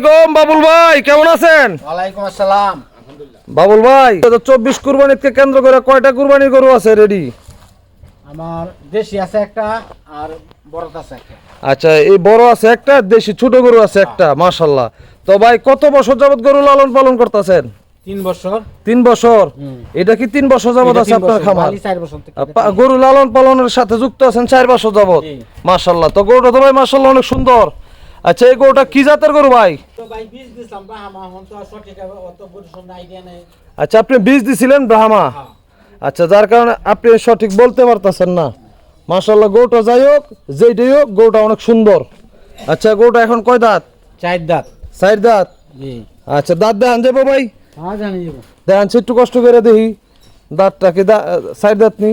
আলাইকুম বাবুল ভাই কেমন আছেন? ওয়ালাইকুম আসসালাম। বাবুল ভাই চব্বিশ কুরবানিকে কেন্দ্র করে কয়টা কুরবানির গরু আছে রেডি আমার দেশি আছে একটা আর বড়ত আছে একটা। আচ্ছা এই বড় আছে একটা দেশি ছোট গরু আছে একটা মাশাল্লাহ তো ভাই কত বছর যাবত গরু লালন পালন করতেছেন? তিন বছর। তিন বছর? এটা কি তিন বছর যাবত আছে আপনার খামার? চার বছর থেকে গরু লালন পালনের সাথে যুক্ত আছেন চার বছর যাবত জি। মাশাল্লাহ তো গরুটা তো ভাই মাশাল্লাহ অনেক সুন্দর। আচ্ছা এই গরুটা কি জাতের গরু ভাই? আচ্ছা আপনি বীজ দিছিলেন ব্রাহ্মা? হ্যাঁ। আচ্ছা যার কারণে আপনি সঠিক বলতে পারতেছেন না। মাশাল্লাহ গরুটা যাই হোক যেইটাই হোক গরুটা অনেক সুন্দর। আচ্ছা গরুটা এখন কয় দাঁত? চার দাঁত। চার দাঁত? আচ্ছা দাঁত দেখান যাব ভাই। হ্যাঁ দেখান একটু কষ্ট করে দেখি। দাঁতটা কি চার দাঁত নি?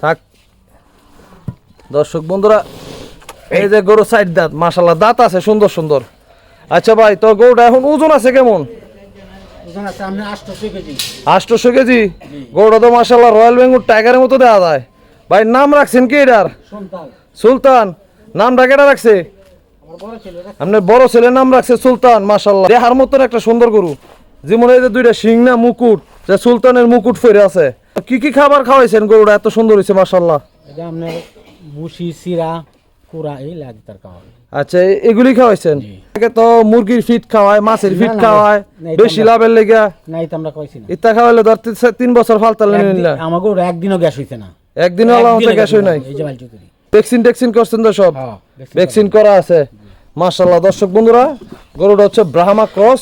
থাক। দর্শক বন্ধুরা এই যে গরু চার দাঁত মাশাল্লাহ দাঁত আছে সুন্দর সুন্দর। আচ্ছা ভাই তো গরুটা এখন ওজন আছে কেমন? আটশো কেজি। আটশোশো কেজি? গরুটা তো মাসাল্লাহ রয়্যাল বেঙ্গল টাইগারের মতো দেওয়া যায়। ভাই নাম রাখছেন কি এটার? সুলতান। নামটা কেটা রাখছে? আমার বড় ছিল আপনার বড় ছেলের নাম রাখছে সুলতান মাসাল্লাহ দেহার মতন একটা সুন্দর গরু। যেমন এই যে দুইটা শিং না মুকুট যে সুলতানের মুকুট ফেরে আছে। কি কি খাবার খাওয়াইছেন গরুটা? এত সুন্দর হয়েছে মাসাল্লাহ এটা আপনার বুসি সিরা কুড়া এই খাওয়া আচ্ছা এগুলি খাওয়াইছেন? আগে তো মুরগির ফিট খাওয়ায় মাছের ফিট খাওয়ায় বেশি লাভের লেগে না এটা আমরা কইছি না। ইত্যা খাওয়াইলে ধর তিন- বছর ফালতালে নিলা। আমাকে একদিনও গ্যাস হইছে না। একদিন হলো আমাদের গ্যাস হয় নাই? ভ্যাকসিন ট্যাকসিন করছেন তো সব? ভ্যাকসিন করা আছে। মাশাল্লাহ দর্শক বন্ধুরা গরুটা হচ্ছে ব্রাহ্মা ক্রস।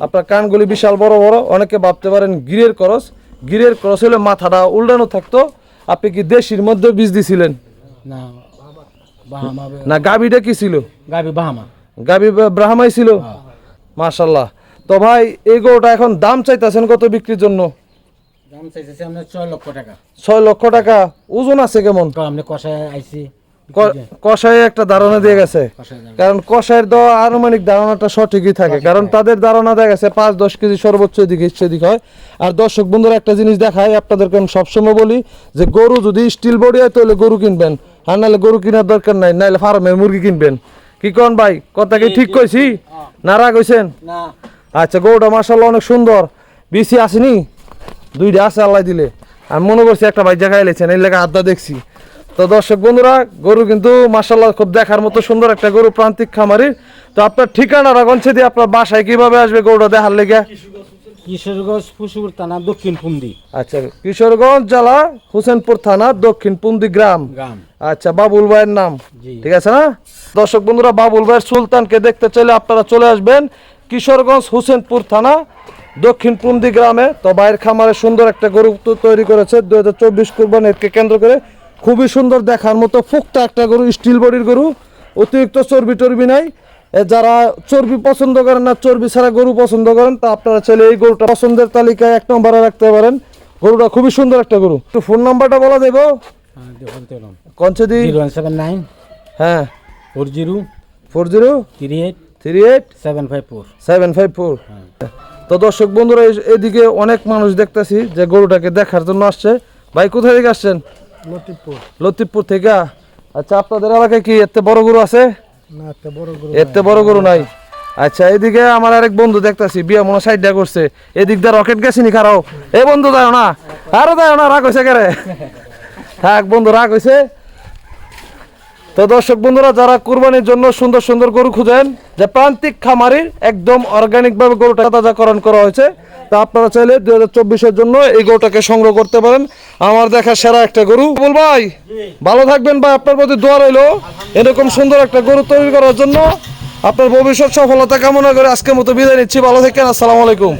আপনার কানগুলি বিশাল বড় বড় অনেকে ভাবতে পারেন গিরের ক্রস। গিরের ক্রস হলে মাথাটা উল্টানো থাকতো। আপনি কি দেশির মধ্যে বীজ দিছিলেন? না না গাবিটা কি ছিল? গাবি বাহামা। গাবি ব্রাহ্মাই ছিল? মাশাল্লাহ তো ভাই এই গরুটা এখন দাম চাইতেছেন কত বিক্রির জন্য? দাম চাইছে আমরা ছয় লক্ষ টাকা। ছয় লক্ষ টাকা। ওজন আছে কেমন? আমরা কষায় আইছি ক- কষাই একটা ধারণা দিয়ে গেছে। কারণ কষাইয়ের দেওয়া আনুমানিক ধারণাটা সঠিকই থাকে। কারণ তাদের ধারণা দেখা গেছে পাঁচ দশ কেজি সর্বোচ্চ এদিকে সেদিক হয়। আর দর্শক বন্ধুরা একটা জিনিস দেখায় আপনাদেরকে আমি সবসময় বলি যে গরু যদি স্টিল বডি হয় তাহলে গরু কিনবেন। আর নাহলে গরু কেনার দরকার নাই নাহলে ফার্মের মুরগি কিনবেন। কি কন ভাই? কথা কি ঠিক কইছি? না রাগ হইছেন? না। আচ্ছা গরুটা মার্শাল্লাহ অনেক সুন্দর। বিসি আসেনি? দুইটা আছে আল্লাহ দিলে। আমি মনে করছি একটা ভাই জায়গায় এলেছেন এই লেগে আড্ডা দেখছি। তো দর্শক বন্ধুরা গরু কিন্তু মার্শাল্লাহ খুব দেখার মতো সুন্দর একটা গরু প্রান্তিক খামারির। তো আপনার ঠিকানাটা গঞ্ছে দিয়ে আপনার বাসায় কীভাবে আসবে গরুটা দেখার লেগে? কিশোরগঞ্জ ফুসুর থানা দক্ষিণ পুন্দি আচ্ছা কিশোরগঞ্জ জেলা হোসেনপুর থানা দক্ষিণ পুন্দি গ্রাম। গ্রাম। আচ্ছা বাবুল ভাইয়ের নাম। ঠিক আছে না? দর্শক বন্ধুরা বাবুল ভাইয়ের সুলতানকে দেখতে চাইলে আপনারা চলে আসবেন কিশোরগঞ্জ হোসেনপুর থানা দক্ষিণ পুন্দি গ্রামে। তো ভাইয়ের খামারে সুন্দর একটা গরু তৈরি করেছে। দু হাজার চব্বিশ কুরবানিকে কেন্দ্র করে খুবই সুন্দর দেখার মতো ফুকটা একটা গরু স্টিল বডির গরু। অতিরিক্ত চর্বি টর্বি নাই। যারা চর্বি পছন্দ করেন না চর্বি ছাড়া গরু পছন্দ করেন তা আপনারা চাইলে এই গরুটা পছন্দের তালিকায় এক নম্বরে রাখতে পারেন। গরুটা খুবই সুন্দর একটা গরু। একটু ফোন নাম্বারটা বলা দেবো হ্যাঁ তেলন কঞ্চদি সেভেন নাইন। হ্যাঁ। Four zero. Four zero? Three eight. Three eight? Seven five four. Seven five four. তো দর্শক বন্ধুরা এই- এদিকে অনেক মানুষ দেখতেছি যে গরুটাকে দেখার জন্য আসছে। ভাই কোথায় থেকে আসছেন? লতিফপুর। লতিফপুর থেকে। আচ্ছা আপনাদের এলাকায় কি এতে বড় গরু আছে? না, এতে বড় গরু নাই। আচ্ছা এদিকে আমার আরেক বন্ধু দেখতেছি, বিয়া মনে সাইডটা করছে। এদিক দিয়ে রকেট গেছিনি খারাও? এ বন্ধু দাও না। আরও দাও না, রাগ হয়েছে কেরে থাক বন্ধু, রাগ হয়েছে তো দর্শক বন্ধুরা, যারা কুরবানির জন্য সুন্দর সুন্দর গরু খুঁজেন, যে প্রান্তিক খামারির একদম অর্গানিক ভাবে গরুটা তাজাকরণ করা হয়েছে, তা আপনারা চাইলে দুই হাজার জন্য এই গরুটাকে সংগ্রহ করতে পারেন। আমার দেখা সেরা একটা গরু। বল ভাই, ভালো থাকবেন ভাই, আপনার প্রতি দোয়া রইল। এরকম সুন্দর একটা গরু তৈরি করার জন্য আপনার ভবিষ্যৎ সফলতা কামনা করে আজকের মতো বিদায় নিচ্ছি। ভালো থাকেন, আসসালামু আলাইকুম।